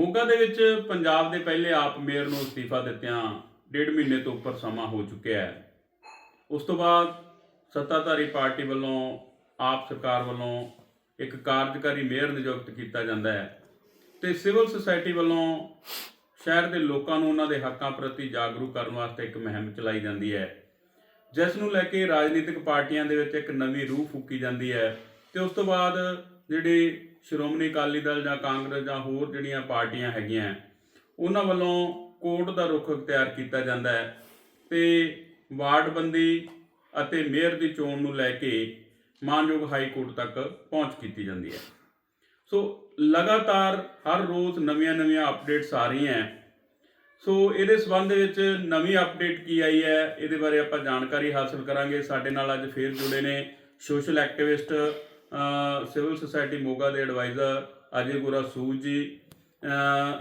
ਮੋਗਾ ਦੇ ਵਿੱਚ ਪੰਜਾਬ ਦੇ ਪਹਿਲੇ ਆਪ ਮੇਅਰ ਨੂੰ ਅਸਤੀਫਾ ਦਿੱਤਿਆਂ ਡੇਢ ਮਹੀਨੇ ਤੋਂ ਉੱਪਰ ਸਮਾਂ ਹੋ ਚੁੱਕਿਆ ਹੈ। ਉਸ ਤੋਂ ਬਾਅਦ ਸੱਤਾਧਾਰੀ ਪਾਰਟੀ ਵੱਲੋਂ ਆਪ ਸਰਕਾਰ ਵੱਲੋਂ ਇੱਕ ਕਾਰਜਕਾਰੀ ਮੇਅਰ ਨਿਯੁਕਤ ਕੀਤਾ ਜਾਂਦਾ ਹੈ ਤੇ ਸਿਵਲ ਸੁਸਾਇਟੀ ਵੱਲੋਂ ਸ਼ਹਿਰ ਦੇ ਲੋਕਾਂ ਨੂੰ ਉਹਨਾਂ ਦੇ ਹੱਕਾਂ ਪ੍ਰਤੀ ਜਾਗਰੂਕ ਕਰਨ ਵਾਸਤੇ ਇੱਕ ਮੁਹਿੰਮ ਚਲਾਈ ਜਾਂਦੀ ਹੈ। ਜਿਸ ਨੂੰ ਲੈ ਕੇ ਰਾਜਨੀਤਿਕ ਪਾਰਟੀਆਂ ਦੇ ਵਿੱਚ ਇੱਕ ਨਵੀਂ ਰੂਹ ਫੂਕੀ ਜਾਂਦੀ ਹੈ ਤੇ ਉਸ ਤੋਂ ਬਾਅਦ ਜਿਹੜੀ ਸ਼੍ਰੋਮਣੀ ਅਕਾਲੀ ਦਲ ਜਾਂ ਕਾਂਗਰਸ ਜਾਂ ਹੋਰ ਜਿਹੜੀਆਂ ਪਾਰਟੀਆਂ ਹੈਗੀਆਂ ਉਹਨਾਂ ਵੱਲੋਂ ਕੋਰਟ ਦਾ ਰੁਖ ਅਖਤਿਆਰ ਕੀਤਾ ਜਾਂਦਾ ਹੈ ਤੇ ਵਾਰਡਬੰਦੀ ਅਤੇ ਮੇਅਰ ਦੀ ਚੋਣ ਨੂੰ ਲੈ ਕੇ ਮਾਨਯੋਗ ਹਾਈ ਕੋਰਟ ਤੱਕ ਪਹੁੰਚ ਕੀਤੀ ਜਾਂਦੀ ਹੈ ਸੋ ਲਗਾਤਾਰ ਹਰ ਰੋਜ਼ ਨਵੀਆਂ-ਨਵੀਆਂ ਅਪਡੇਟਸ ਆ ਰਹੀਆਂ ਹੈ। ਸੋ ਇਹਦੇ ਸਬੰਧ ਵਿੱਚ ਨਵੀਂ ਅਪਡੇਟ ਕੀ ਆਈ ਹੈ, ਇਹਦੇ ਬਾਰੇ ਆਪਾਂ ਜਾਣਕਾਰੀ ਹਾਸਲ ਕਰਾਂਗੇ ਸਾਡੇ ਨਾਲ ਅੱਜ ਫੇਰ ਜੁੜੇ ਨੇ social activist civil society Moga ਦੇ ਐਡਵਾਈਜ਼ਰ ਅਜੇ ਗੁਰਾ ਸੂਜ ਜੀ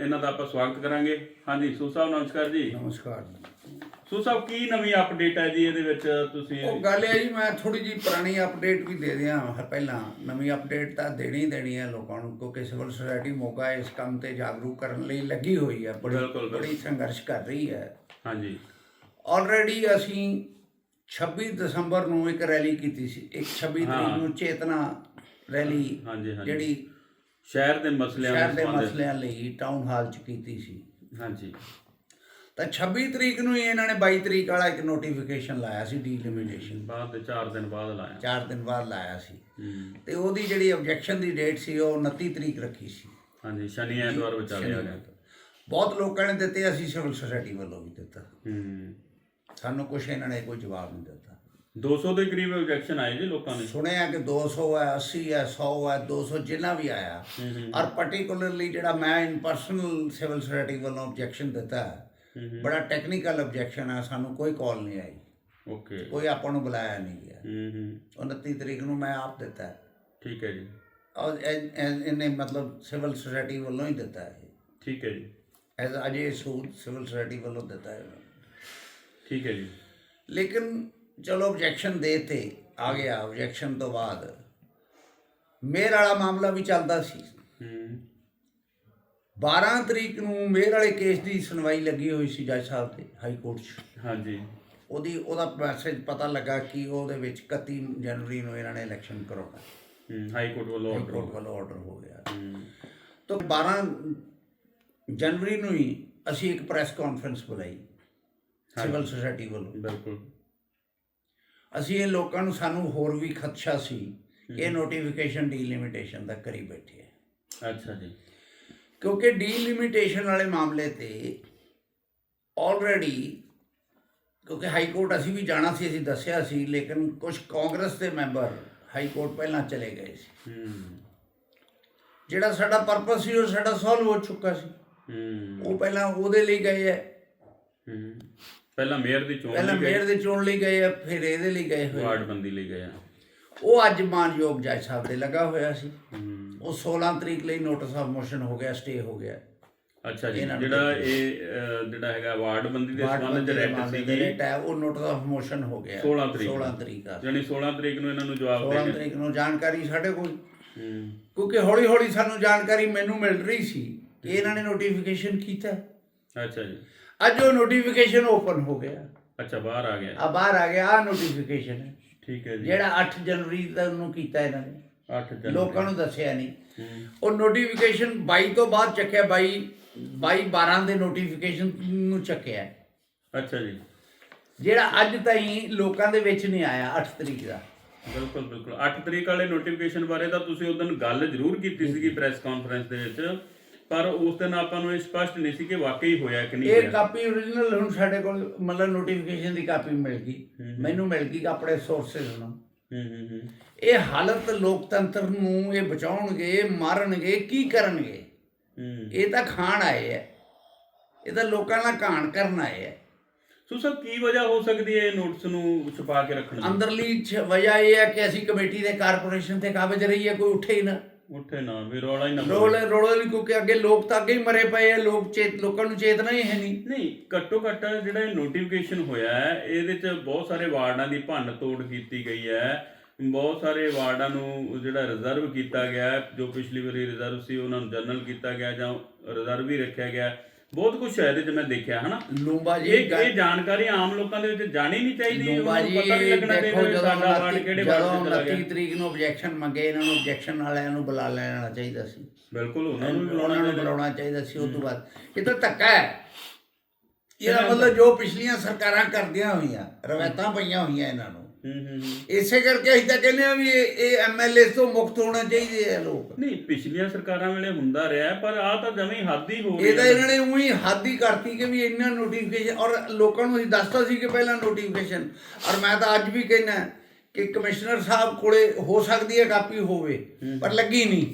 ਇਹਨਾਂ ਦਾ ਆਪਾਂ ਸਵਾਗਤ ਕਰਾਂਗੇ। ਹਾਂਜੀ ਸੂ ਸਾਹਿਬ ਨਮਸਕਾਰ ਜੀ। ਨਮਸਕਾਰ। ਸੂ ਸਾਹਿਬ ਕੀ ਨਵੀਂ ਅਪਡੇਟ ਹੈ ਜੀ ਇਹਦੇ ਵਿੱਚ ਤੁਸੀਂ? ਉਹ ਗੱਲ ਹੈ ਜੀ ਮੈਂ ਥੋੜੀ ਜੀ ਪੁਰਾਣੀ ਅਪਡੇਟ ਵੀ ਦੇ ਦਿਆਂ ਹ- ਪਹਿਲਾਂ। ਨਵੀਂ ਅਪਡੇਟ ਤਾਂ ਦੇਣੀ ਦੇਣੀ ਹੈ ਲੋਕਾਂ ਨੂੰ ਕਿਉਂਕਿ ਸਿਵਲ ਸੁਸਾਇਟੀ ਮੋਗਾ ਇਸ ਕੰਮ ਤੇ ਜਾਗਰੂਕ ਕਰਨ ਲਈ ਲੱਗੀ ਹੋਈ ਹੈ। ਬੜੀ ਬਿਲਕੁਲ। ਬੜੀ ਸੰਘਰਸ਼ ਕਰ ਰਹੀ ਹੈ। ਹਾਂਜੀ। ਆਲਰੇਡੀ ਅਸੀਂ 26 ਦਸੰਬਰ ਨੂੰ ਇੱਕ ਰੈਲੀ ਕੀਤੀ ਸੀ ਇੱਕ 26 ਹਾਂ। ਤਰੀਕ ਨੂੰ ਚੇਤਨਾ ਰੈਲੀ ਹਾਂਜੀ ਹਾਂਜੀ। ਜਿਹੜੀ ਸ਼ਹਿਰ ਦੇ ਮਸਲਿਆਂ ਸ਼ਹਿਰ ਦੇ ਮਸਲਿਆਂ ਲਈ ਟਾਊਨ ਹਾਲ 'ਚ ਕੀਤੀ ਸੀ। ਹਾਂਜੀ। ਤਾਂ 26 ਤਰੀਕ ਨੂੰ ਹੀ ਇਹਨਾਂ ਨੇ 22 ਤਰੀਕ ਵਾਲਾ ਇੱਕ ਨੋਟੀਫਿਕੇਸ਼ਨ ਲਾਇਆ ਸੀ ਡੀਲਿਮਿਟੇਸ਼ਨ ਬਾਅਦ ਦੇ 4 ਦਿਨ ਬਾਅਦ ਲਾਇਆ। 4 ਦਿਨ ਬਾਅਦ ਲਾਇਆ ਸੀ। ਤੇ ਉਹਦੀ ਜਿਹੜੀ ਆਬਜੈਕਸ਼ਨ ਦੀ ਡੇਟ ਸੀ ਉਹ 29 ਤਰੀਕ ਰੱਖੀ ਸੀ। ਹਾਂਜੀ ਸ਼ਨੀ ਐਤਵਾਰ ਵਿਚਾਲੇ ਆ ਗਿਆ। ਬਹੁਤ ਲੋਕਾਂ ਨੇ ਦਿੱਤੇ ਅਸੀਂ ਸਿਵਲ ਸੁਸਾਇਟੀ ਵੱਲੋਂ ਵੀ ਦਿੱਤਾ। ਹੂੰ। ਸਾਨੂੰ ਕੁਛ ਇਹਨਾਂ ਨੇ ਕੋਈ ਜਵਾਬ ਨਹੀਂ ਦਿੱਤਾ। 200 ਦੇ ਕਰੀਬ ਆਬਜੈਕਸ਼ਨ ਆਏ ਜੀ ਲੋਕਾਂ ਨੇ ਸੁਣਿਆ ਕਿ 200 ਹੈ 80 ਹੈ 100 ਹੈ 200 ਜਿੰਨਾ ਵੀ ਆਇਆ। ਔਰ ਪਾਰਟਿਕੂਲਰਲੀ ਜਿਹੜਾ ਮੈਂ ਇਨ ਪਰਸਨਲ ਸਿਵਲ ਸੁਸਾਇਟੀ ਵੱਲੋਂ ਆਬਜੈਕਸ਼ਨ ਦਿੱਤਾ ਬੜਾ ਟੈਕਨੀਕਲ ਆਬਜੈਕਸ਼ਨ ਹੈ ਸਾਨੂੰ ਕੋਈ ਕਾਲ ਨਹੀਂ ਆਈ। ਓਕੇ ਕੋਈ ਆਪਾਂ ਨੂੰ ਬੁਲਾਇਆ ਨਹੀਂ ਗਿਆ। ਹੂੰ ਹੂੰ। 29 ਤਰੀਕ ਨੂੰ ਮੈਂ ਆਪ ਦਿੱਤਾ। ਠੀਕ ਹੈ ਜੀ। ਔਰ ਇਹ- ਇਹ- ਇਹਨੇ ਮਤਲਬ ਸਿਵਲ ਸੁਸਾਇਟੀ ਵੱਲੋਂ ਹੀ ਦਿੱਤਾ ਹੈ ਠੀਕ ਹੈ ਜੀ। As Ajay Sood civil society ਵੱਲੋਂ ਦਿੱਤਾ ਹੈ ਠੀਕ ਹੈ ਜੀ। ਲੇਕਿਨ ਚਲੋ ਆਬਜੈਕਸ਼ਨ ਦੇ ਤੇ ਆ ਗਿਆ ਆਬਜੈਕਸ਼ਨ ਤੋਂ ਬਾਅਦ ਮੇਰ ਵਾਲਾ ਮਾਮਲਾ ਵੀ ਚੱਲਦਾ ਸੀ। ਹੂੰ। 12 ਤਰੀਕ ਨੂੰ ਮੇਰ ਵਾਲੇ ਕੇਸ ਦੀ ਸੁਣਵਾਈ ਲੱਗੀ ਹੋਈ ਸੀ ਜੱਜ ਸਾਹਿਬ ਦੇ ਹਾਈ ਕੋਰਟ 'ਚ। ਹਾਂਜੀ। ਉਹਦੀ ਉਹਦਾ ਮੈਸੇਜ ਪਤਾ ਲੱਗਾ ਕਿ ਉਹਦੇ ਵਿੱਚ 31 ਜਨਵਰੀ ਨੂੰ ਇਹਨਾਂ ਨੇ ਇਲੈਕਸ਼ਨ ਕਰਾਉਣਾ। ਹੂੰ ਹਾਈ ਕੋਰਟ ਵੱਲੋਂ ਆਰਡਰ ਕੋਰਟ ਵੱਲੋਂ ਆਰਡਰ ਹੋ ਗਿਆ। ਹੂੰ। ਤਾਂ 12 ਜਨਵਰੀ ਨੂੰ ਹੀ ਅਸੀਂ ਇੱਕ ਪ੍ਰੈਸ ਕਾਨਫਰੰਸ ਬੁਲਾਈ। ਸਿਵਲ ਸੁਸਾਇਟੀ ਵੱਲੋਂ। ਬਿਲਕੁਲ। ਅਸੀਂ ਇਹ ਲੋਕਾਂ ਨੂੰ ਸਾਨੂੰ ਹੋਰ ਵੀ ਖਦਸ਼ਾ ਸੀ ਇਹ ਨੋਟੀਫਿਕੇਸ਼ਨ ਡੀਲਿਮਿਟੇਸ਼ਨ ਦਾ ਕਰੀ ਬੈਠੇ ਹੈ ਅੱਛਾ ਜੀ। ਕਿਉਂਕਿ ਡੀਲਿਮਿਟੇਸ਼ਨ ਵਾਲੇ ਮਾਮਲੇ ਤੇ ਆਲਰੇਡੀ ਕਿਉਂਕਿ ਹਾਈ ਕੋਰਟ ਅਸੀਂ ਵੀ ਜਾਣਾ ਸੀ ਅਸੀਂ ਦੱਸਿਆ ਸੀ ਲੇਕਿਨ ਕੁਝ ਕਾਂਗਰਸ ਦੇ ਮੈਂਬਰ ਹਾਈ ਕੋਰਟ ਪਹਿਲਾਂ ਚਲੇ ਗਏ ਸੀ। ਜਿਹੜਾ ਸਾਡਾ ਪਰਪਸ ਸੀ ਉਹ ਸਾਡਾ ਸੋਲਵ ਹੋ ਚੁੱਕਾ ਸੀ। ਉਹ ਪਹਿਲਾਂ ਉਹਦੇ ਲਈ ਗਏ ਹੂੰ। ਪਹਿਲਾਂ ਮੇਅਰ ਦੀ ਚੋਣ ਪਹਿਲਾਂ ਲਈ ਗਏ। ਮੇਅਰ ਦੇ ਚੋਣ ਲਈ ਗਏ ਹੈ ਫਿਰ ਇਹਦੇ ਲਈ ਗਏ ਹੋਏ ਵਾਰਡ ਬੰਦੀ ਲਈ ਗਏ ਆ। ਉਹ ਅੱਜ ਮਾਨਯੋਗ ਜੱਜ ਸਾਹਿਬ ਦੇ ਲੱਗਾ ਹੋਇਆ ਸੀ। ਉਹ 16 ਤਰੀਕ ਲਈ ਨੋਟਿਸ ਆਫ ਮੋਸ਼ਨ ਹੋ ਗਿਆ ਸਟੇ ਹੋ ਗਿਆ। ਅੱਛਾ ਜੀ ਇਹਨਾਂ ਨੂੰ ਜਿਹੜਾ ਇਹ ਜਿਹੜਾ ਹੈਗਾ ਵਾਰਡ ਬੰਦੀ ਦੇ ਸੰਬੰਧ ਚ ਰੈਟ ਸੀਗੀ। ਰੇਟ ਹੈ ਉਹ ਨੋਟਿਸ ਆਫ ਮੋਸ਼ਨ ਹੋ ਗਿਆ। 16 ਤਰੀਕ 16 ਤਰੀਕ ਆ। ਯਾਨੀ 16 ਤਰੀਕ ਨੂੰ ਇਹਨਾਂ ਨੂੰ ਜਵਾਬ 16 ਦੇ ਤਰੀਕ ਨੂੰ ਜਾਣਕਾਰੀ ਸਾਡੇ ਕੋਲ। ਕਿਉਂਕਿ ਹੌਲੀ ਹੌਲੀ ਸਾਨੂੰ ਜਾਣਕਾਰੀ ਮੈਨੂੰ ਮਿਲ ਰਹੀ ਸੀ ਕਿ ਇਹਨਾਂ ਨੇ ਨੋਟੀਫਿਕੇਸ਼ਨ ਕੀਤਾ। ਅੱਛਾ ਜੀ। ਅੱਜ ਉਹ ਨੋਟੀਫਿਕੇਸ਼ਨ ਓਪਨ ਹੋ ਗਿਆ। ਅੱਛਾ ਬਾਹਰ ਆ ਗਿਆ। ਆ ਬਾਹਰ ਆ ਗਿਆ ਆ ਨੋਟੀਫਿਕੇਸ਼ਨ ਹੈ ਠੀਕ ਹੈ ਜੀ। ਜਿਹੜਾ 8 ਜਨਵਰੀ ਤੱਕ ਨੂੰ ਕੀਤਾ ਇਹਨਾਂ ਨੇ। 8 ਜਨਵਰੀ। ਲੋਕਾਂ ਨੂੰ ਦੱਸਿਆ ਨਹੀਂ। ਉਹ ਨੋਟੀਫਿਕੇਸ਼ਨ 22 ਤੋਂ ਬਾਅਦ ਚੱਕਿਆ 22 22 12 ਦੇ ਨੋਟੀਫਿਕੇਸ਼ਨ ਨੂੰ ਚੱਕਿਆ। ਅੱਛਾ ਜੀ। ਜਿਹੜਾ ਅੱਜ ਤਾਈਂ ਲੋਕਾਂ ਦੇ ਵਿੱਚ ਨਹੀਂ ਆਇਆ 8 ਤਰੀਕ ਦਾ। ਬਿਲਕੁਲ ਬਿਲਕੁਲ। 8 ਤਰੀਕ ਵਾਲੇ ਨੋਟੀਫਿਕੇਸ਼ਨ ਬਾਰੇ ਤਾਂ ਤੁਸੀਂ ਉਸ ਦਿਨ ਗੱਲ ਜ਼ਰੂਰ ਕੀਤੀ ਸੀਗੀ ਪ੍ਰੈਸ ਕਾਨਫਰੰਸ ਦੇ ਵਿੱਚ। ਪਰ ਉਸ ਦਿਨ ਆਪਾਂ ਨੂੰ ਇਹ ਸਪਸ਼ਟ ਨਹੀਂ ਸੀ ਕਿ ਵਾਕਈ ਹੋਇਆ ਕਿ ਨਹੀਂ ਇਹ ਹੋਇਆ। ਕਾਪੀ ਓਰੀਜਨਲ ਹੁਣ ਸਾਡੇ ਕੋਲ ਮਤਲਬ ਨੋਟੀਫਿਕੇਸ਼ਨ ਦੀ ਕਾਪੀ ਮਿਲ ਗਈ। ਮੈਨੂੰ ਮਿਲ ਗਈ ਆਪਣੇ ਸੋਰਸਸ ਨੂੰ। ਹੂੰ ਹੂੰ ਹੂੰ। ਇਹ ਹਾਲਤ ਲੋਕਤੰਤਰ ਨੂੰ ਇਹ ਬਚਾਉਣਗੇ ਮਾਰਨਗੇ ਕੀ ਕਰਨਗੇ? ਹੂੰ। ਇਹ ਤਾਂ ਖਾਣ ਆਏ ਹੈ ਇਹ ਤਾਂ ਲੋਕਾਂ ਨਾਲ ਕਾਣ ਕਰਨ ਆਏ ਹੈ ਸੋ ਸਰ ਕੀ ਵਜ੍ਹਾ ਹੋ ਸਕਦੀ ਹੈ ਇਹ ਨੋਟਿਸ ਨੂੰ ਛੁਪਾ ਕੇ ਰੱਖਣ ਦੀ? ਅੰਦਰਲੀ ਛ- ਵਜ੍ਹਾ ਇਹ ਹੈ ਕਿ ਅਸੀਂ ਕਮੇਟੀ ਦੇ ਕਾਰਪੋਰੇਸ਼ਨ ਤੇ ਕਾਬਜ ਰਹੀਏ ਕੋਈ ਉੱਠੇ ਹੀ ਨਾ। ਉੱਠੇ ਨਾ ਵੀ ਰੌਲਾ ਹੀ ਨਾ ਪਵੇ। ਰੋਲ ਰੋਲ ਕਿਉਂਕਿ ਅੱਗੇ ਲੋਕ ਤਾਂ ਅੱਗੇ ਹੀ ਮਰੇ ਪਏ ਆ ਲੋਕ ਚੇਤ ਲੋਕਾਂ ਨੂੰ ਚੇਤਨਾ ਹੀ ਹੈ ਨਹੀਂ। ਨਹੀਂ ਘੱਟੋ ਘੱਟ ਜਿਹੜਾ ਇਹ ਨੋਟੀਫਿਕੇਸ਼ਨ ਹੋਇਆ ਹੈ ਇਹਦੇ ਚ ਬਹੁਤ ਸਾਰੇ ਵਾਰਡਾਂ ਦੀ ਭੰਨ ਤੋੜ ਕੀਤੀ ਗਈ ਹੈ। ਬਹੁਤ ਸਾਰੇ ਵਾਰਡਾਂ ਨੂੰ ਜਿਹੜਾ ਰਿਜ਼ਰਵ ਕੀਤਾ ਗਿਆ ਹੈ, ਜੋ ਪਿਛਲੀ ਵਾਰੀ ਰਿਜ਼ਰਵ ਸੀ ਉਹਨਾਂ ਨੂੰ ਜਨਰਲ ਕੀਤਾ ਗਿਆ ਜਾਂ ਰਿਜ਼ਰਵ ਹੀ ਰੱਖਿਆ ਗਿਆ ਬਹੁਤ ਕੁਝ ਹੈ ਇਹਦੇ 'ਚ ਮੈਂ ਦੇਖਿਆ ਹਨਾ? ਲੂੰਬਾ ਜੀ ਇਹ ਇਹ ਜਾਣਕਾਰੀ ਆਮ ਲੋਕਾਂ ਦੇ ਵਿੱਚ ਜਾਣੀ ਨਹੀਂ ਚਾਹੀਦੀ ਲੂੰਬਾ ਜੀ ਪਤਾ ਨਹੀਂ ਲੱਗਣਾ ਦੇਖੋ ਜਦੋਂ ਸਾਡਾ ਵਾਰਡ ਕਿਹੜੇ ਵਾਰਡ ਚਲਾ 29 ਗਿਆ। ਤਰੀਕ ਨੂੰ ਆਬਜੈਕਸ਼ਨ ਮੰਗੇ ਇਹਨਾਂ ਨੂੰ ਆਬਜੈਕਸ਼ਨ ਵਾਲਿਆਂ ਨੂੰ ਬੁਲਾ ਲੈਣਾ ਚਾਹੀਦਾ ਸੀ। ਬਿਲਕੁਲ ਉਹਨਾਂ ਨੂੰ ਬੁਲਾਉਣਾ ਚਾਹੀਦਾ। ਸੀ ਉਸ ਤੋਂ ਬਾਅਦ। ਇਹ ਤਾਂ ਧੱਕਾ ਹੈ। ਇਹਦਾ ਮਤਲਬ ਜੋ ਪਿਛਲੀਆਂ ਸਰਕਾਰਾਂ ਕਰਦੀਆਂ ਹੋਈਆਂ ਰਵਾਇਤਾਂ ਪਈਆਂ ਹੋਈਆਂ ਇਹਨਾਂ ਨੂੰ। ਹੂੰ ਹੂੰ ਇਸੇ ਕਰਕੇ ਅਸੀਂ ਤਾਂ ਕਹਿੰਦੇ ਆ ਵੀ ਇਹ ਇਹ ਐਮਐਲਏ ਤੋਂ ਮੁਕਤ ਹੋਣਾ ਚਾਹੀਦੇ ਆ ਲੋਕ। ਨਹੀਂ ਪਿਛਲੀਆਂ ਸਰਕਾਰਾਂ ਵੇਲੇ ਹੁੰਦਾ ਰਿਹਾ ਪਰ ਆ ਤਾਂ ਜਮੇ ਹੱਦ ਹੀ ਹੋ ਇਹ ਤਾਂ ਗਈ ਇਹਨਾਂ ਨੇ ਉਹੀ ਹੱਦ ਹੀ ਕਰਤੀ ਕਿ ਵੀ ਇੰਨਾ ਨੋਟੀਫਿਕੇਸ਼ਨ ਔਰ ਲੋਕਾਂ ਨੂੰ ਅਸੀਂ ਦੱਸਤਾ ਸੀ ਕਿ ਪਹਿਲਾਂ ਨੋਟੀਫਿਕੇਸ਼ਨ ਔਰ ਮੈਂ ਤਾਂ ਅੱਜ ਵੀ ਕਹਿਣਾ ਕਿ ਕਮਿਸ਼ਨਰ ਸਾਹਿਬ ਕੋਲੇ ਹੋ ਸਕਦੀ ਹੈ ਕਾਪੀ ਹੋਵੇ ਪਰ ਲੱਗੀ ਨਹੀਂ।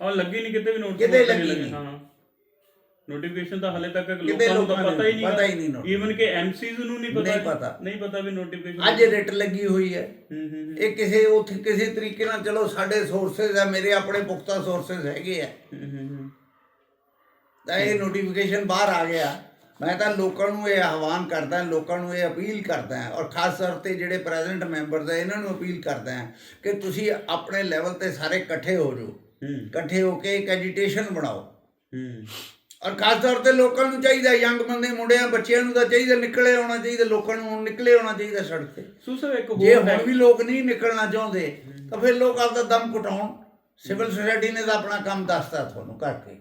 ਆ ਲੱਗੀ ਨਹੀਂ ਕਿਤੇ ਵੀ ਨੋਟਿਸ ਕਿਤੇ ਲੱਗੀ। ਨਹੀਂ। ਹਾਂ। ਨੋਟੀਫਿਕੇਸ਼ਨ ਤਾਂ ਹਲੇ ਤੱਕ ਲੋਕਾਂ ਨੂੰ ਤਾਂ ਪਤਾ ਹੀ ਨਹੀਂ ਪਤਾ ਹੀ ਨਹੀਂ। ਈਵਨ ਕਿ ਐਮਸੀਜ਼ ਨੂੰ ਨਹੀਂ ਪਤਾ ਨਹੀਂ ਪਤਾ। ਨਹੀਂ ਪਤਾ ਵੀ ਨੋਟੀਫਿਕੇਸ਼ਨ ਅੱਜ ਰਿਟ ਲੱਗੀ ਹੋਈ ਹੈ। ਹੂੰ ਹੂੰ ਹੂੰ, ਇਹ ਕਿਸੇ ਉੱਥੇ ਕਿਸੇ ਤਰੀਕੇ ਨਾਲ ਚਲੋ ਸਾਡੇ ਸੋਰਸਸ ਆ ਮੇਰੇ ਆਪਣੇ ਪੁਖਤਾ ਸੋਰਸਸ ਹੈਗੇ ਆ। ਹੂੰ ਹੂੰ ਹੂੰ। ਤਾਂ ਇਹ ਨੋਟੀਫਿਕੇਸ਼ਨ ਬਾਹਰ ਆ ਗਿਆ। ਮੈਂ ਤਾਂ ਲੋਕਾਂ ਨੂੰ ਇਹ ਆਹਵਾਨ ਕਰਦਾ ਲੋਕਾਂ ਨੂੰ ਇਹ ਅਪੀਲ ਕਰਦਾ ਔਰ ਖਾਸ ਤੌਰ ਤੇ ਜਿਹੜੇ ਪ੍ਰੈਜ਼ੈਂਟ ਮੈਂਬਰਸ ਆ ਇਹਨਾਂ ਨੂੰ ਅਪੀਲ ਕਰਦਾ ਕਿ ਤੁਸੀਂ ਆਪਣੇ ਲੈਵਲ ਤੇ ਸਾਰੇ ਇਕੱਠੇ ਹੋ ਜਾਓ। ਹੂੰ। ਇਕੱਠੇ ਹੋ ਕੇ ਇੱਕ ਐਜੀਟੇਸ਼ਨ ਬਣਾਓ। ਹੂੰ। ਔਰ ਖਾਸ ਤੌਰ ਤੇ ਲੋਕਾਂ ਨੂੰ ਚਾਹੀਦਾ ਯੰਗ ਬੰਦੇ ਮੁੰਡਿਆਂ ਬੱਚਿਆਂ ਨੂੰ ਤਾਂ ਚਾਹੀਦਾ ਨਿਕਲੇ ਆਉਣਾ ਚਾਹੀਦਾ ਲੋਕਾਂ ਨੂੰ ਨਿਕਲੇ ਆਉਣਾ ਚਾਹੀਦਾ ਸੜਕ ਤੇ। ਸੋ ਸਰ ਇੱਕ ਜੇ ਹੋਰ ਹੁਣ ਵੀ ਲੋਕ ਨਹੀਂ ਨਿਕਲਣਾ ਚਾਹੁੰਦੇ ਤਾਂ ਫਿਰ ਲੋਕ ਆਪਦਾ ਦਮ ਘਟਾਉਣ। ਸਿਵਲ ਸੁਸਾਇਟੀ ਨੇ ਤਾਂ ਆਪਣਾ ਕੰਮ ਦੱਸਤਾ ਤੁਹਾਨੂੰ ਕਰਕੇ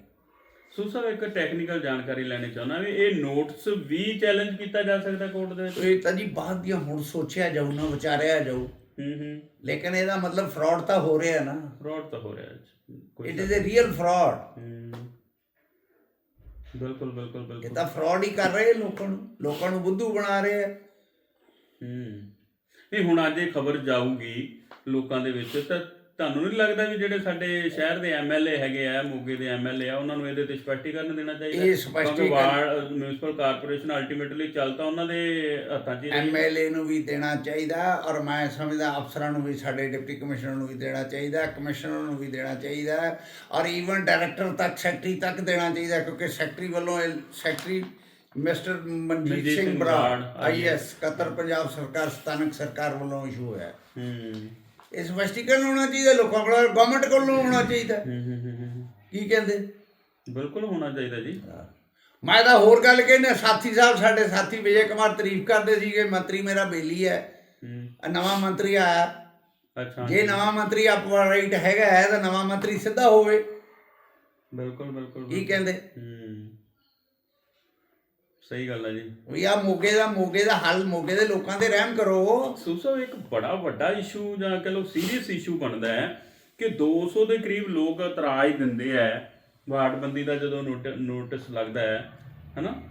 ਸੋ ਸਰ ਇੱਕ ਟੈਕਨੀਕਲ ਜਾਣਕਾਰੀ ਲੈਣੀ ਚਾਹੁੰਦਾ ਵੀ ਇਹ ਨੋਟਸ ਵੀ ਚੈਲੰਜ ਕੀਤਾ ਜਾ ਸਕਦਾ ਕੋਰਟ ਦੇ ਵਿੱਚ? ਇਹ ਤਾਂ ਜੀ ਬਾਅਦ ਦੀਆਂ ਹੁਣ ਸੋਚਿਆ ਜਾਊ ਨਾ ਵਿਚਾਰਿਆ ਜਾਊ। ਹੂੰ ਹੂੰ। ਲੇਕਿਨ ਇਹਦਾ ਮਤਲਬ ਫਰਾਡ ਤਾਂ ਹੋ ਰਿਹਾ ਨਾ। ਫਰਾਡ ਤਾਂ ਹੋ ਰਿਹਾ it is a real fraud ਹੂੰ। ਬਿਲਕੁਲ ਬਿਲਕੁਲ ਇਹ ਬਿਲਕੁਲ। ਤਾਂ ਫਰਾਡ ਹੀ ਕਰ ਰਹੇ ਲੋਕਾਂ ਨੂੰ ਲੋਕਾਂ ਨੂੰ ਬੁੱਧੂ ਬਣਾ ਰਹੇ ਆ। ਹੂੰ। ਨਹੀਂ ਹੁਣ ਅੱਜ ਇਹ ਖਬਰ ਜਾਊਗੀ ਲੋਕਾਂ ਦੇ ਵਿੱਚ ਤਾਂ ਤੁਹਾਨੂੰ ਨਹੀਂ ਲੱਗਦਾ ਵੀ ਜਿਹੜੇ ਸਾਡੇ ਸ਼ਹਿਰ ਦੇ ਐਮਐਲਏ ਹੈਗੇ ਆ ਮੋਗੇ ਦੇ ਐਮਐਲਏ ਆ ਉਹਨਾਂ ਨੂੰ ਇਹਦੇ ਤੇ ਸਪਸ਼ਟੀਕਰਨ ਦੇਣਾ ਚਾਹੀਦਾ? ਇਹ ਸਪਸ਼ਟੀਕਰਨ- ਵਾਰਡ ਮਿਊਨਿਸਪਲ ਕਾਰਪੋਰੇਸ਼ਨ ਅਲਟੀਮੇਟਲੀ ਚੱਲਦਾ ਉਹਨਾਂ ਦੇ ਹੱਥਾਂ 'ਚ। ਐਮਐਲਏ ਨੂੰ ਵੀ ਦੇਣਾ ਚਾਹੀਦਾ ਔਰ ਮੈਂ ਸਮਝਦਾ ਅਫਸਰਾਂ ਨੂੰ ਵੀ ਸਾਡੇ ਡਿਪਟੀ ਕਮਿਸ਼ਨਰ ਨੂੰ ਵੀ ਦੇਣਾ ਚਾਹੀਦਾ ਕਮਿਸ਼ਨਰ ਨੂੰ ਵੀ ਦੇਣਾ ਚਾਹੀਦਾ ਔਰ ਈਵਨ ਡਾਇਰੈਕਟਰ ਤੱਕ ਸੈਕਟਰੀ ਤੱਕ ਦੇਣਾ ਚਾਹੀਦਾ ਕਿਉਂਕਿ ਸੈਕਟਰੀ ਵੱਲੋਂ secretary mister Manjit Singh Brar, IAS Qatar Punjab ਸਰਕਾਰ ਸਥਾਨਕ ਸਰਕਾਰ ਵੱਲੋਂ ਇਸ਼ੂ ਹੋਇਆ। ਹੂੰ। ਇਸ ਸਪਸ਼ਟੀਕਰਨ ਹੋਣਾ ਚਾਹੀਦਾ ਲੋਕਾਂ ਕੋਲ ਗਵਰਨਮੈਂਟ ਕੋਲੋਂ ਹੋਣਾ ਚਾਹੀਦਾ। ਕੀ ਕਹਿੰਦੇ? ਬਿਲਕੁਲ ਹੋਣਾ ਚਾਹੀਦਾ ਜੀ। ਮੈਂ ਤਾਂ ਹੋਰ ਗੱਲ ਕਹਿੰਦਾ ਸਾਥੀ ਸਾਹਿਬ ਸਾਡੇ ਸਾਥੀ ਵਿਜੇ ਕੁਮਾਰ ਤਾਰੀਫ ਕਰਦੇ ਸੀਗੇ ਮੰਤਰੀ ਮੇਰਾ ਬੇਲੀ ਹੈ। ਨਵਾਂ ਮੰਤਰੀ ਆਇਆ। ਅੱਛਾ ਜੇ ਨਵਾਂ ਮੰਤਰੀ ਆਪਣਾ ਰਾਈਟ ਹੈਗਾ ਹੈ ਤਾਂ ਨਵਾਂ ਮੰਤਰੀ ਸਿੱਧਾ ਹੋਵੇ। ਬਿਲਕੁਲ ਬਿਲਕੁਲ ਕੀ ਕਹਿੰਦੇ? ਸਹੀ ਗੱਲ ਹੈ ਜੀ। ਵੀ ਆ ਮੋਗੇ ਦਾ ਮੋਗੇ ਦਾ ਹੱਲ ਮੋਗੇ ਦੇ ਲੋਕਾਂ ਤੇ ਰਹਿਮ ਕਰੋ। ਸੂਸੋ ਇੱਕ ਬੜਾ ਵੱਡਾ ਇਸ਼ੂ ਜਾਂ ਕਹ ਲਓ ਸੀਰੀਅਸ ਇਸ਼ੂ ਬਣਦਾ ਹੈ ਕਿ 200 ਦੇ ਕਰੀਬ ਲੋਕ ਇਤਰਾਜ਼ ਦਿੰਦੇ ਆ ਵਾਰਡਬੰਦੀ ਦਾ ਜਦੋਂ ਨੋਟਿਸ ਲੱਗਦਾ ਹੈ ਹਨਾ?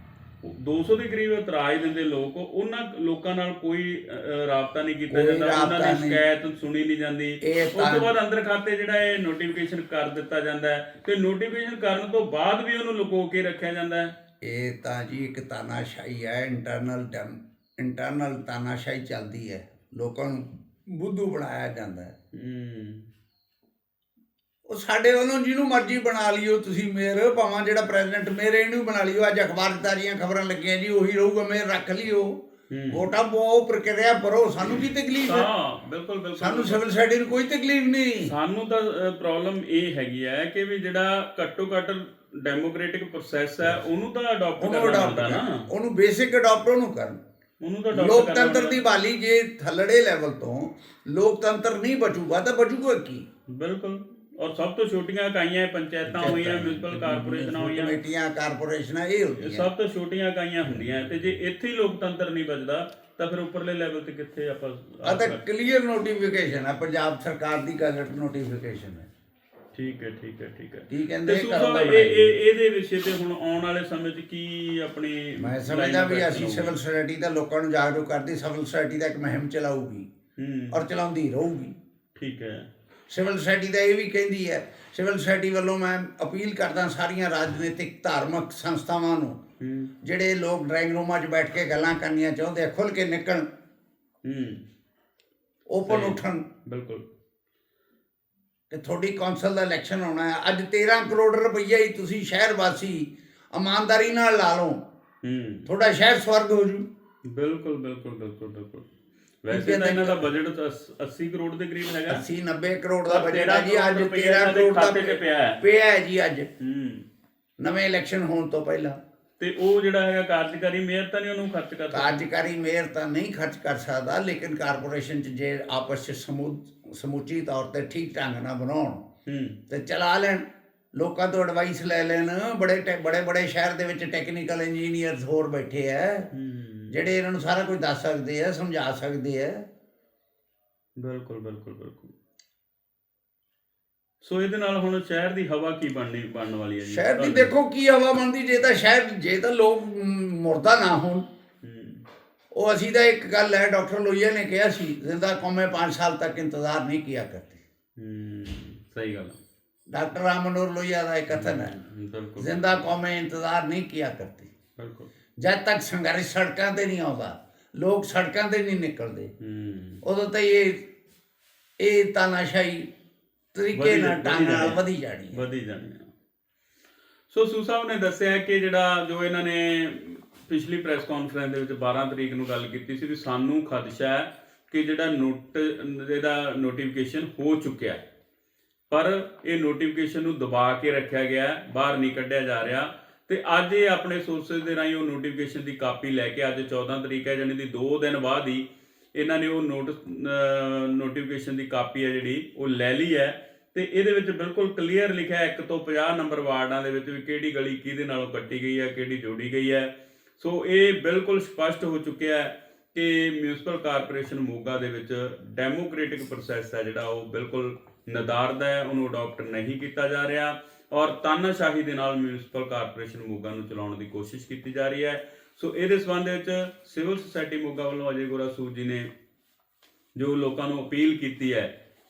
ਉਹ 200 ਦੇ ਕਰੀਬ ਇਤਰਾਜ਼ ਦਿੰਦੇ ਲੋਕ ਉਹਨਾਂ ਲੋਕਾਂ ਨਾਲ ਕੋਈ ਰਾਬਤਾ ਨਹੀਂ ਕੀਤਾ ਜਾਂਦਾ ਉਹਨਾਂ ਦੀ। ਸ਼ਿਕਾਇਤ ਸੁਣੀ ਨਹੀਂ ਜਾਂਦੀ। ਉਸ ਤਾਂ- ਬਾਅਦ ਅੰਦਰ ਖਾਤੇ ਜਿਹੜਾ ਇਹ ਨੋਟੀਫਿਕੇਸ਼ਨ ਕਰ ਦਿੱਤਾ ਜਾਂਦਾ ਤੇ ਨੋਟੀਫਿਕੇਸ਼ਨ ਕਰਨ ਤੋਂ ਬਾਅਦ ਵੀ ਉਹਨੂੰ ਲੁਕੋ ਕੇ ਰੱਖਿਆ ਜਾਂਦਾ ਹੈ। ਇਹ ਤਾਂ ਜੀ ਇੱਕ ਤਾਨਾਸ਼ਾਹੀ ਹੈ ਇੰਟਰਨਲ ਇੰਟਰਨਲ ਤਾਨਾਸ਼ਾਹੀ ਚੱਲਦੀ ਹੈ। ਲੋਕਾਂ ਨੂੰ ਬੁੱਧੂ ਬਣਾਇਆ ਜਾਂਦਾ ਹੈ। ਉਹ ਸਾਡੇ ਵੱਲੋਂ ਜਿਹਨੂੰ ਮਰਜ਼ੀ ਬਣਾ ਲਿਓ ਤੁਸੀਂ ਮੇਅਰ ਭਾਵੇਂ ਜਿਹੜਾ ਪ੍ਰੈਜ਼ੀਡੈਂਟ ਮੇਅਰ ਇਹਨੂੰ ਬਣਾ ਲਿਓ। ਅੱਜ ਅਖਬਾਰ 'ਚ ਤਾਜ਼ੀਆਂ ਖਬਰਾਂ ਲੱਗੀਆਂ ਜੀ ਉਹੀ ਰਹੂਗਾ ਮੇਅਰ ਰੱਖ ਲਿਓ। ਵੋਟਾਂ ਪਾਓ ਪ੍ਰਕਿਰਿਆ ਭਰੋ ਸਾਨੂੰ ਕੀ ਤਕਲੀਫ ਹੈ? ਹਾਂ ਬਿਲਕੁਲ ਬਿਲਕੁਲ। ਸਾਨੂੰ ਸਿਵਲ ਸੋਸਾਇਟੀ ਨੂੰ ਕੋਈ ਤਕਲੀਫ ਨਹੀਂ। ਸਾਨੂੰ ਤਾਂ ਪ੍ਰੋਬਲਮ ਇਹ ਹੈਗੀ ਹੈ ਕਿ ਵੀ ਜਿਹੜਾ ਘੱਟੋ ਘੱਟ ਡੈਮੋਕ੍ਰੈਟਿਕ ਪ੍ਰੋਸੈਸ ਹੈ ਉਹਨੂੰ ਤਾਂ ਅਡਾਪਟ ਕਰਨਾ ਹੁੰਦਾ ਨਾ। ਉਹਨੂੰ ਬੇਸਿਕ ਅਡਾਪਟ ਉਹਨੂੰ ਕਰਨ। ਉਹਨੂੰ ਤਾਂ ਲੋਕਤੰਤਰ ਦੀ। ਬਾਲੀ ਜੇ ਥੱਲੜੇ ਲੈਵਲ ਤੋਂ ਲੋਕਤੰਤਰ ਨਹੀਂ ਬਚੂਗਾ ਤਾਂ ਬਚੂਗਾ ਕੀ? ਬਿਲਕੁਲ। ਔਰ ਸਭ ਤੋਂ ਛੋਟੀਆਂ ਇਕਾਈਆਂ ਪੰਚਾਇਤਾਂ ਹੋਈਆਂ ਮਿਊਨਿਸਪਲ ਕਾਰਪੋਰੇਸ਼ਨਾਂ ਹੋਈਆਂ। ਕਮੇਟੀਆਂ ਕਾਰਪੋਰੇਸ਼ਨਾਂ ਇਹ ਹੁੰਦੀਆਂ। ਸਭ ਤੋਂ ਛੋਟੀਆਂ ਇਕਾਈਆਂ ਹੁੰਦੀਆਂ। ਤੇ ਜੇ ਇੱਥੇ ਹੀ ਲੋਕਤੰਤਰ ਨਹੀਂ ਬਚਦਾ ਤਾਂ ਫਿਰ ਉੱਪਰਲੇ ਲੈਵਲ ਤੇ ਕਿੱਥੇ ਆਪਾਂ ਆ ਤਾਂ ਕਲੀਅਰ ਨੋਟੀਫਿਕੇਸ਼ਨ ਹੈ ਪੰਜਾਬ ਸਰਕਾਰ ਦੀ ਗazette ਨੋਟੀਫਿਕੇਸ਼ਨ ਹੈ ਠੀਕ ਹੈ ਠੀਕ ਹੈ ਠੀਕ ਹੈ। ਕੀ ਤੇ ਕਹਿੰਦੇ ਸੂਸਾ ਕਰੋ ਇਹ ਇਹ ਇਹਦੇ ਵਿਸ਼ੇ ਤੇ ਹੁਣ ਆਉਣ ਵਾਲੇ ਸਮੇਂ 'ਚ ਕੀ ਆਪਣੀ ਮੈਂ ਸਮਝਦਾ ਵੀ ਅਸੀਂ ਸਿਵਲ ਸੁਸਾਇਟੀ ਦਾ ਲੋਕਾਂ ਨੂੰ ਜਾਗਰੂਕ ਕਰਦੀ ਸਿਵਲ ਸੁਸਾਇਟੀ ਦਾ ਇੱਕ ਮੁਹਿੰਮ ਚਲਾਊਗੀ ਹੂੰ। ਔਰ ਚਲਾਉਂਦੀ ਰਹੂਗੀ। ਠੀਕ ਹੈ। ਸਿਵਲ ਸੁਸਾਇਟੀ ਦਾ ਇਹ ਵੀ ਕਹਿੰਦੀ ਹੈ ਸਿਵਲ ਸੁਸਾਇਟੀ ਵੱਲੋਂ ਮੈਂ ਅਪੀਲ ਕਰਦਾ ਸਾਰੀਆਂ ਰਾਜਨੀਤਿਕ ਧਾਰਮਿਕ ਸੰਸਥਾਵਾਂ ਨੂੰ ਹੂੰ। ਜਿਹੜੇ ਲੋਕ ਡਰਾਇੰਗ ਰੂਮਾਂ 'ਚ ਬੈਠ ਕੇ ਗੱਲਾਂ ਕਰਨੀਆਂ ਚਾਹੁੰਦੇ ਆ ਖੁੱਲ ਕੇ ਨਿਕਲਣ। ਹੂੰ। ਓਪਨ। ਉੱਠਣ। ਬਿਲਕੁਲ। ਕਿ ਤੁਹਾਡੀ ਕੌਂਸਲ ਦਾ ਇਲੈਕਸ਼ਨ ਹੋਣਾ ਹੈ। ਅੱਜ 13 ਕਰੋੜ ਰੁਪਈਆ ਹੀ ਤੁਸੀਂ ਸ਼ਹਿਰ ਵਾਸੀ ਇਮਾਨਦਾਰੀ ਨਾਲ ਲਾ ਲਓ। ਹੂੰ। ਤੁਹਾਡਾ ਸ਼ਹਿਰ ਸਵਰਗ ਹੋ ਜੂ। ਬਿਲਕੁਲ ਬਿਲਕੁਲ ਬਿਲਕੁਲ ਬਿਲਕੁਲ। ਵੈਸੇ ਤਾਂ ਇਹਨਾਂ ਦਾ ਬਜਟ 80 ਕਰੋੜ ਦੇ ਕਰੀਬ ਹੈਗਾ। 80 90 ਕਰੋੜ ਦਾ ਬਜਟ ਹੈ ਜੀ। ਅੱਜ 13 13 ਕਰੋੜ ਦਾ ਪਿਆ ਹੈ। ਪਿਆ ਹੈ ਜੀ ਅੱਜ। ਹੂੰ। ਨਵੇਂ ਇਲੈਕਸ਼ਨ ਹੋਣ ਤੋਂ ਪਹਿਲਾਂ। ਤੇ ਉਹ ਜਿਹੜਾ ਹੈਗਾ ਕਾਰਜਕਾਰੀ ਮੇਅਰ ਤਾਂ ਨਹੀਂ ਉਹਨੂੰ ਖਰਚ ਕਰ ਸਕਦਾ? ਕਾਰਜਕਾਰੀ ਮੇਅਰ ਤਾਂ ਨਹੀਂ ਖਰਚ ਕਰ ਸਕਦਾ ਲੇਕਿਨ ਕਾਰਪੋਰੇਸ਼ਨ ਚ ਜੇ ਆਪਸ ਚ ਸਮੂ- ਸਮੁੱਚੀ ਤੌਰ ਤੇ ਠੀਕ ਢੰਗ ਨਾਲ ਬਣਾਉਣ ਹੂੰ। ਤੇ ਚਲਾ ਲੈਣ। ਲੋਕਾਂ ਤੋਂ ਐਡਵਾਈਸ ਲੈ ਲੈਣ। ਬੜੇ ਬੜੇ ਬੜੇ ਸ਼ਹਿਰ ਦੇ ਵਿੱਚ ਟੈਕਨੀਕਲ ਇੰਜੀਨੀਅਰਸ ਹੋਰ ਬੈਠੇ ਹੂੰ। ਜਿਹੜੇ ਇਹਨਾਂ ਨੂੰ ਸਾਰਾ ਕੁਝ ਦੱਸ ਸਕਦੇ ਆ ਸਮਝਾ ਸਕਦੇ ਆ ਬਿਲਕੁਲ ਬਿਲਕੁਲ ਬਿਲਕੁਲ। ਸੋ ਇਹਦੇ ਨਾਲ ਹੁਣ ਸ਼ਹਿਰ ਦੀ ਹਵਾ ਕੀ ਬਣਨੀ ਬਣਨ ਵਾਲੀ ਹੈ ਜੀ? ਸ਼ਹਿਰ ਦੀ? ਦੇਖੋ ਕੀ ਹਵਾ ਬਣਦੀ ਜੇ ਤਾਂ ਸ਼ਹਿਰ ਜੇ ਤਾਂ ਲੋਕ ਮੁਰਦਾ ਨਾ ਹੋਣ। ਉਹ ਅਸੀਂ ਤਾਂ ਇੱਕ ਗੱਲ ਹੈ ਡਾਕਟਰ ਲੋਈਆ ਨੇ ਕਿਹਾ ਸੀ ਜ਼ਿੰਦਾ ਕੌਮੇ 5 ਸਾਲ ਤੱਕ ਇੰਤਜ਼ਾਰ ਨਹੀਂ ਕੀਆ ਕਰਤੀ ਹੂੰ ਸਹੀ ਗੱਲ डॉक्टर रामनोर लोहिया का एक कथन है जिंदा कौमें इंतजार नहीं किया करती जब तक संघर्ष सड़कों से नहीं आता लोग सड़कों से नहीं निकलते उदों तक ये ये तानाशाही ਤਰੀਕੇ ਨਾਲ ਢੰਗ ਵਧੀ ਜਾਣੀ ਵਧੀ ਜਾਣੀ ਸੋ ਸੂ ਨੇ ਦੱਸਿਆ ਕਿ ਜਿਹੜਾ ਜੋ ਇਹਨਾਂ ਨੇ ਪਿਛਲੀ ਪ੍ਰੈਸ ਕਾਨਫਰੰਸ ਦੇ ਵਿੱਚ 12 ਤਰੀਕ ਨੂੰ ਗੱਲ ਕੀਤੀ ਸੀ ਵੀ ਸਾਨੂੰ ਖਦਸ਼ਾ ਹੈ ਕਿ ਜਿਹੜਾ ਨੋਟ ਇਹਦਾ ਨੋਟੀਫਿਕੇਸ਼ਨ ਹੋ ਚੁੱਕਿਆ ਪਰ ਇਹ ਨੋਟੀਫਿਕੇਸ਼ਨ ਨੂੰ ਦਬਾ ਕੇ ਰੱਖਿਆ ਗਿਆ ਬਾਹਰ ਨਹੀਂ ਕੱਢਿਆ ਜਾ ਰਿਹਾ ਤੇ ਅੱਜ ਇਹ ਆਪਣੇ ਸੋਰਸਸ ਦੇ ਰਾਹੀਂ ਉਹ ਨੋਟੀਫਿਕੇਸ਼ਨ ਦੀ ਕਾਪੀ ਲੈ ਕੇ ਅੱਜ 14 ਤਰੀਕ ਹੈ, ਜਾਣੀ ਦੀ 2 ਦਿਨ ਬਾਅਦ ਹੀ ਇਹਨਾਂ ਨੇ ਉਹ ਨੋਟ ਨੋਟੀਫਿਕੇਸ਼ਨ ਦੀ ਕਾਪੀ ਹੈ ਜਿਹੜੀ, ਉਹ ਲੈ ਲਈ ਹੈ ਤੇ ਇਹਦੇ ਵਿੱਚ ਬਿਲਕੁਲ ਕਲੀਅਰ ਲਿਖਿਆ ਹੈ 1 ਤੋਂ 50 ਨੰਬਰ ਵਾਰਡਾਂ ਦੇ ਵਿੱਚ ਵੀ ਕਿਹੜੀ ਗਲੀ ਕਿਹਦੇ ਨਾਲੋਂ ਕੱਟੀ ਗਈ ਹੈ, ਕਿਹੜੀ ਜੋੜੀ ਗਈ ਹੈ। ਸੋ ਇਹ ਬਿਲਕੁਲ ਸਪਸ਼ਟ ਹੋ ਚੁੱਕਿਆ ਹੈ ਕਿ ਮਿਊਨਿਸਪਲ ਕਾਰਪੋਰੇਸ਼ਨ ਮੋਗਾ ਦੇ ਵਿੱਚ ਡੈਮੋਕ੍ਰੈਟਿਕ ਪ੍ਰੋਸੈਸ ਹੈ ਜਿਹੜਾ ਉਹ ਬਿਲਕੁਲ ਨਦਾਰਦਾ ਹੈ, ਉਹਨੂੰ ਅਡਾਪਟ ਨਹੀਂ ਕੀਤਾ ਜਾ ਰਿਹਾ ਔਰ ਤਾਨਾਸ਼ਾਹੀ ਦੇ ਨਾਲ ਮਿਊਨਿਸਪਲ ਕਾਰਪੋਰੇਸ਼ਨ ਮੋਗਾ ਨੂੰ ਚਲਾਉਣ ਦੀ ਕੋਸ਼ਿਸ਼ ਕੀਤੀ ਜਾ ਰਹੀ ਹੈ। ਸੋ ਇਹਦੇ ਸੰਬੰਧ ਵਿੱਚ ਸਿਵਲ ਸੁਸਾਇਟੀ ਮੋਗਾ ਵੱਲੋਂ ਅਜੇ ਗੋਰਾ ਸੂਦ ਜੀ ਨੇ ਜੋ ਲੋਕਾਂ ਨੂੰ ਅਪੀਲ ਕੀਤੀ ਹੈ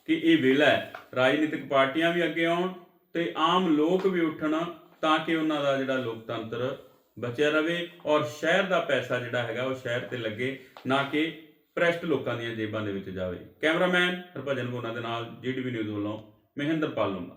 ਕਿ ਇਹ ਵੇਲਾ ਹੈ, ਰਾਜਨੀਤਿਕ ਪਾਰਟੀਆਂ ਵੀ ਅੱਗੇ ਆਉਣ ਤੇ ਆਮ ਲੋਕ ਵੀ ਉੱਠਣ ਤਾਂ ਕਿ ਉਹਨਾਂ ਦਾ ਜਿਹੜਾ ਲੋਕਤੰਤਰ ਬਚਿਆ ਰਵੇ ਔਰ ਸ਼ਹਿਰ ਦਾ ਪੈਸਾ ਜਿਹੜਾ ਹੈਗਾ ਉਹ ਸ਼ਹਿਰ ਤੇ ਲੱਗੇ, ਨਾ ਕਿ ਪ੍ਰੈਸਟ ਲੋਕਾਂ ਦੀਆਂ ਜੇਬਾਂ ਦੇ ਵਿੱਚ ਜਾਵੇ। ਕੈਮਰਾਮੈਨ ਹਰਭਜਨ ਗੋਨਾ ਦੇ ਨਾਲ ਜੀਟੀਵੀ ਨਿਊਜ਼ ਵੱਲੋਂ ਮਹਿੰਦਰ ਪਾਲ ਲੂੰਗਾ